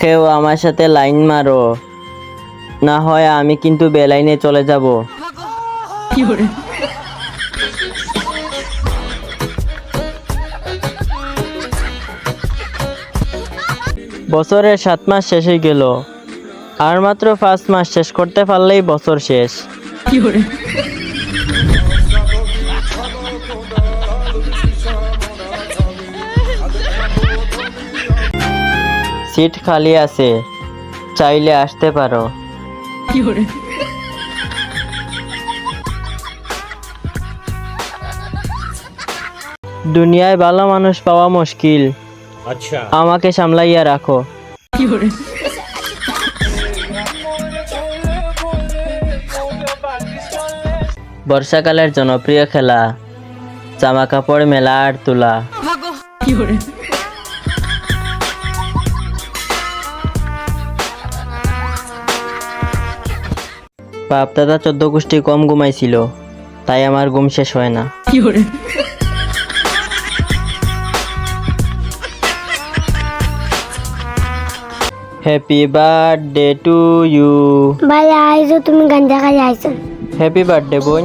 কেউ আমার সাথে লাইন মারো। না হয় আমি কিন্তু বেলাইনে চলে যাব। বছরের সাত মাস শেষ গেল। আর মাত্র পাঁচ মাস শেষ করতে পারলেই বছর শেষ। সিট খালি আছে চাইলে আসতে পারো। দুনিয়ায় ভালো মানুষ পাওয়া মুশকিল। আচ্ছা। আমাকে সামলাইয়া রাখো। বর্ষাকালের জনপ্রিয় খেলা জামা কাপড় মেলা আর তোলা। বাপ দাদা চোদ্দ গোষ্ঠী কম ঘুমাইছিল তাই আমার ঘুম শেষ হয় না। হ্যাপি বার্থডে টু ইউ ভাই আইজো তুমি গাঞ্জা খাই আইছো। হ্যাপি বার্থডে বোন।